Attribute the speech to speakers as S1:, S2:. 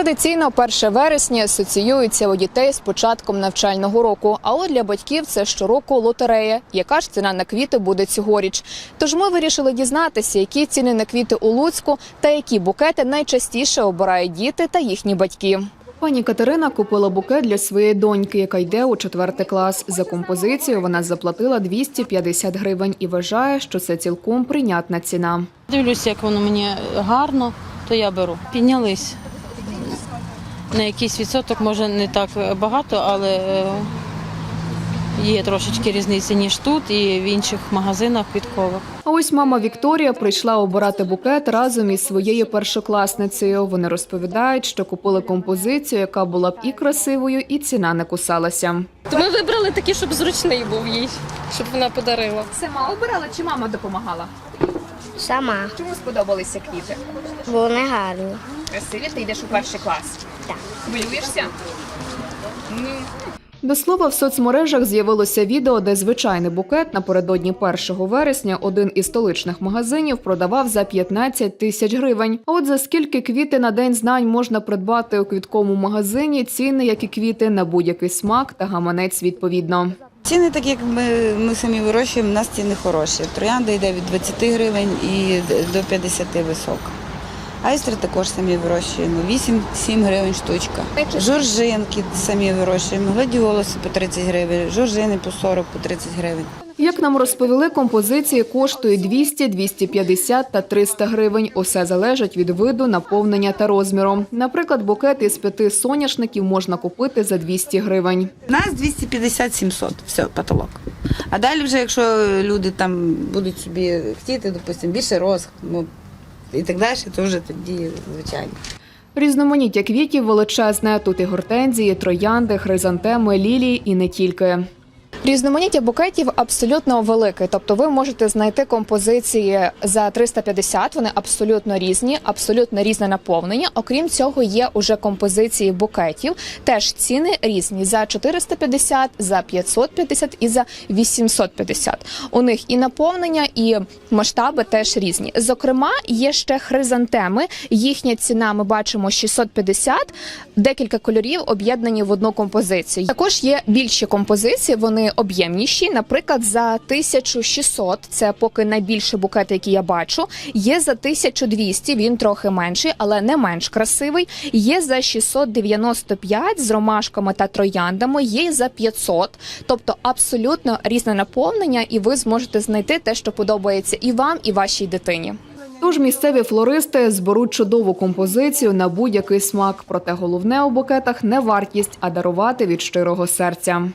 S1: Традиційно 1 вересня асоціюється у дітей з початком навчального року. А от для батьків це щороку лотерея. Яка ж ціна на квіти буде цьогоріч? Тож ми вирішили дізнатися, які ціни на квіти у Луцьку та які букети найчастіше обирають діти та їхні батьки. Пані Катерина купила букет для своєї доньки, яка йде у четвертий клас. За композицію вона заплатила 250 гривень і вважає, що це цілком прийнятна ціна.
S2: Дивлюся, як воно мені гарно, то я беру. Піднялись на якийсь відсоток, може не так багато, але е, є трошечки різниці, ніж тут і в інших магазинах квіткових.
S1: А ось мама Вікторія прийшла обирати букет разом із своєю першокласницею. Вони розповідають, що купили композицію, яка була б і красивою, і ціна не кусалася.
S3: То ми вибрали такий, щоб зручний був їй, щоб вона подарила.
S1: Сама обирала чи мама допомагала?
S4: Сама,
S1: Чому сподобалися квіти?
S4: бо вони гарні.
S1: Красиві, ти йдеш у перший клас.
S4: Так.
S1: Хвилюєшся? До слова, в соцмережах з'явилося відео, де звичайний букет напередодні 1 вересня один із столичних магазинів продавав за 15 тисяч гривень. А от за скільки квіти на день знань можна придбати у квітковому магазині, ціни, як і квіти, на будь-який смак та гаманець відповідно.
S5: Ціни, такі, як ми, ми самі вирощуємо, у нас ціни хороші. Троянда йде від 20 гривень і до 50 висока. Айстри також самі вирощуємо, 8-7 гривень штучка. Жоржинки самі вирощуємо, гладіолуси по 30 гривень, жоржини по 40, по 30 гривень.
S1: Як нам розповіли, композиції коштують 200, 250 та 300 гривень. Усе залежить від виду, наповнення та розміру. Наприклад, букет із п'яти соняшників можна купити за 200 гривень.
S5: У нас 250-700, все, потолок. А далі вже, якщо люди там будуть собі хотіти, допустимо, більше роз, ну, і так далі, то вже тоді звичайно.
S1: Різноманіття квітів величезне. Тут і гортензії, троянди, хризантеми, лілії і не тільки. Різноманіття букетів абсолютно велике. Тобто ви можете знайти композиції за 350, вони абсолютно різні, абсолютно різне наповнення. Окрім цього, є уже композиції букетів. Теж ціни різні за 450, за 550 і за 850. У них і наповнення, і масштаби теж різні. Зокрема, є ще хризантеми. Їхня ціна ми бачимо 650, декілька кольорів об'єднані в одну композицію. Також є більші композиції, вони об'ємніші. Наприклад, за 1600, це поки найбільший букет, який я бачу. Є за 1200, він трохи менший, але не менш красивий. Є за 695 з ромашками та трояндами. Є за 500. Тобто абсолютно різне наповнення, і ви зможете знайти те, що подобається і вам, і вашій дитині. Тож місцеві флористи зберуть чудову композицію на будь-який смак. Проте головне у букетах не вартість, а дарувати від щирого серця.